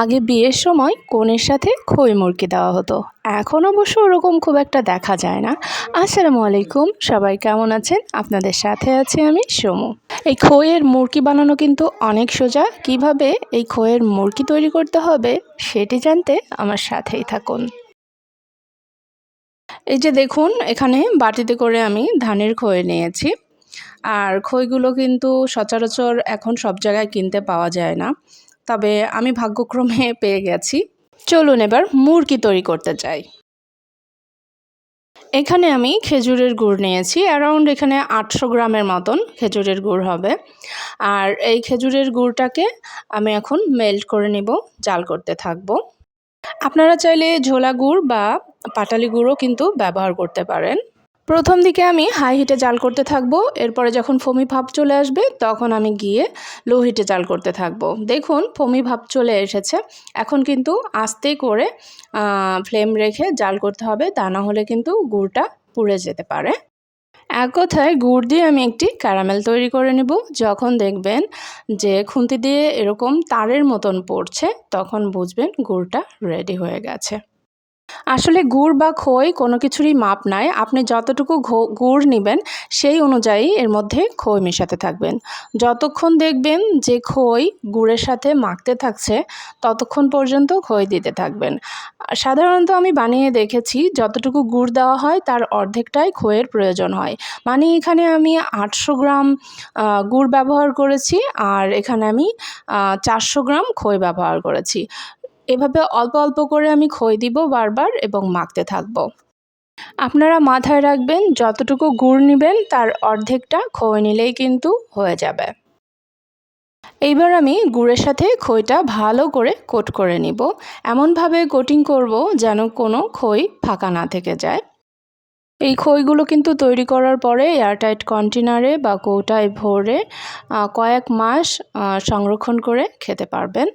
আগে বিয়ের সময় কনের সাথে খই মুরগি দেওয়া হতো। এখন অবশ্য ওরকম খুব একটা দেখা যায় না। আসসালামু আলাইকুম, সবাই কেমন আছেন? আপনাদের সাথে আছি আমি সমু। এই খইয়ের মুরগি বানানো কিন্তু অনেক সোজা। কীভাবে এই খইয়ের মুরগি তৈরি করতে হবে সেটি জানতে আমার সাথেই থাকুন। এই যে দেখুন, এখানে বাটিতে করে আমি ধানের খই নিয়েছি। আর খইগুলো কিন্তু সচরাচর এখন সব জায়গায় কিনতে পাওয়া যায় না। তবে আমি ভাগ্যক্রমে পেয়ে গেছি। চলুন এবার মুরগি তৈরি করতে চাই এখানে আমি খেজুরের গুড় নিয়েছি অ্যারাউন্ড এখানে আটশো গ্রামের মতন খেজুরের গুড় হবে। আর এই খেজুরের গুড়টাকে আমি এখন মেল্ট করে নিব, জাল করতে থাকব। আপনারা চাইলে ঝোলা গুড় বা পাটালি গুঁড়ও কিন্তু ব্যবহার করতে পারেন। প্রথম দিকে আমি হাই হিটে জাল করতে থাকব, এরপরে যখন ফমি ভাব চলে আসবে, তখন আমি গিয়ে লো হিটে জাল করতে থাকব। দেখুন, ফমি ভাব চলে এসেছে। এখন কিন্তু আস্তে করে ফ্লেম রেখে জাল করতে হবে, তা না হলে কিন্তু গুড়টা পুড়ে যেতে পারে। এক কথায় গুড় দিয়ে আমি একটি ক্যারামেল তৈরি করে নেব। যখন দেখবেন যে খুন্তি দিয়ে এরকম তারের মতন পড়ছে, তখন বুঝবেন গুড়টা রেডি হয়ে গেছে। আসলে গুড় বা খই কোনো কিছুরই মাপ নাই। আপনি যতটুকু গুড় নেবেন, সেই অনুযায়ী এর মধ্যে খই মেশাতে থাকবেন। যতক্ষণ দেখবেন যে খই গুড়ের সাথে মাখতে থাকছে, ততক্ষণ পর্যন্ত খই দিতে থাকবেন। সাধারণত আমি বানিয়ে দেখেছি, যতটুকু গুড় দেওয়া হয়, তার অর্ধেকটাই খইয়ের প্রয়োজন হয়। মানে এখানে আমি আটশো গ্রাম গুড় ব্যবহার করেছি, আর এখানে আমি চারশো গ্রাম খই ব্যবহার করেছি। এভাবে অল্প অল্প করে আমি খই দিব বারবার এবং মাখতে থাকব। আপনারা মাথায় রাখবেন, যতটুকু গুড় নেবেন তার অর্ধেকটা খই নিলেই কিন্তু হয়ে যাবে। এইবার আমি গুড়ের সাথে খইটা ভালো করে কোট করে নিব। এমনভাবে কোটিং করব যেন কোনো খই ফাঁকা না থেকে যায়। এই খইগুলো কিন্তু তৈরি করার পরে এয়ারটাইট কন্টেনারে বা কৌটায় ভরে কয়েক মাস সংরক্ষণ করে খেতে পারবেন।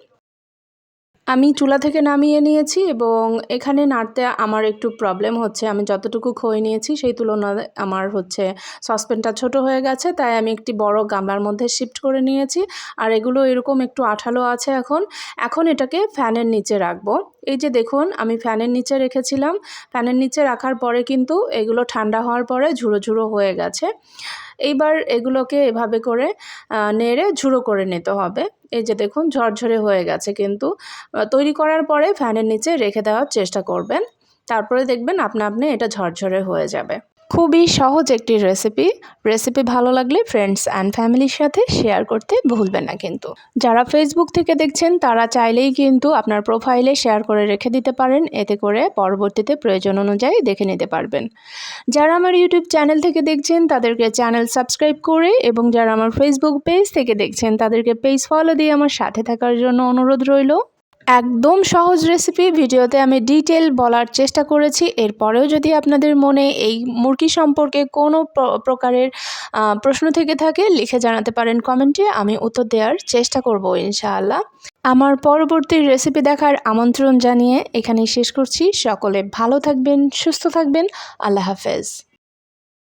আমি চুলা থেকে নামিয়ে নিয়েছি এবং এখানে নাড়তে আমার একটু প্রবলেম হচ্ছে। আমি যতটুকু খই নিয়েছি সেই তুলনায় আমার হচ্ছে সসপ্যানটা ছোট হয়ে গেছে, তাই আমি একটি বড় গামলার মধ্যে শিফট করে নিয়েছি। আর এগুলো এরকম একটু আঠালো আছে এখন। এখন এটাকে ফ্যানের নিচে রাখব। এই যে দেখুন, আমি ফ্যানের নিচে রেখেছিলাম। ফ্যানের নিচে রাখার পরে কিন্তু এগুলো ঠান্ডা হওয়ার পরে ঝুড়ো ঝুড়ো হয়ে গেছে। এইবার এগুলোকে এভাবে করে নেড়ে ঝুড়ো করে নিতে হবে। এই যে দেখুন, ঝরঝরে হয়ে গেছে কিন্তু। তৈরি করার পরে ফ্যানের নিচে রেখে দেওয়ার চেষ্টা করবেন। তারপরে দেখবেন আপনা আপনি এটা ঝরঝরে হয়ে যাবে। খুবই সহজ একটি রেসিপি রেসিপি ভালো লাগলে ফ্রেন্ডস অ্যান্ড ফ্যামিলির সাথে শেয়ার করতে ভুলবেন না কিন্তু। যারা ফেসবুক থেকে দেখছেন, তারা চাইলেই কিন্তু আপনার প্রোফাইলে শেয়ার করে রেখে দিতে পারেন। এতে করে পরবর্তীতে প্রয়োজন অনুযায়ী দেখে নিতে পারবেন। যারা আমার ইউটিউব চ্যানেল থেকে দেখছেন, তাদেরকে চ্যানেল সাবস্ক্রাইব করে এবং যারা আমার ফেসবুক পেজ থেকে দেখছেন, তাদেরকে পেজ ফলো দিয়ে আমার সাথে থাকার জন্য অনুরোধ রইল। একদম সহজ রেসিপি ভিডিওতে আমি ডিটেল বলার চেষ্টা করেছি। এরপরেও যদি আপনাদের মনে এই মুরগি সম্পর্কে কোনো প্রকারের প্রশ্ন থেকে থাকে, লিখে জানাতে পারেন কমেন্টে। আমি উত্তর দেওয়ার চেষ্টা করব ইনশাআল্লাহ। আমার পরবর্তী রেসিপি দেখার আমন্ত্রণ জানিয়ে এখানেই শেষ করছি। সকলে ভালো থাকবেন, সুস্থ থাকবেন। আল্লাহ হাফেজ।